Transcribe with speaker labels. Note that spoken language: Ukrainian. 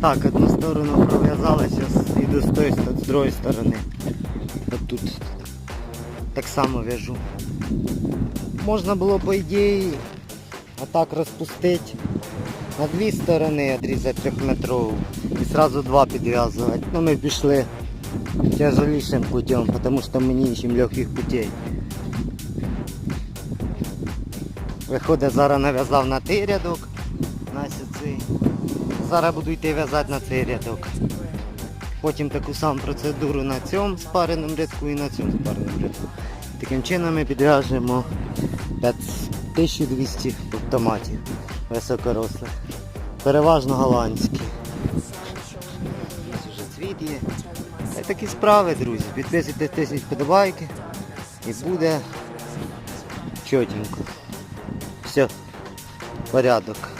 Speaker 1: Так, одну сторону пров'язали, зараз йду з тої з другої сторони. От тут так само в'яжу. Можна було по ідеї отак розпустити на дві сторони, відрізати трьохметрову і одразу два підв'язувати. Ну ми пішли тяжелішим путем, тому що мені ищем легких путей. Виходить, зараз нав'язав на той рядок, Настя цей. Зараз буду йти в'язати на цей рядок. Потім таку саму процедуру на цьому спареному рядку і на цьому спареному рядку. Таким чином ми підв'яжемо 1200 автоматів високорослих. Переважно голландські. Ось уже цвіт є. Й такі справи, друзі. Підписуйтесь, тисніть подобайки і буде чотенько. Все, порядок.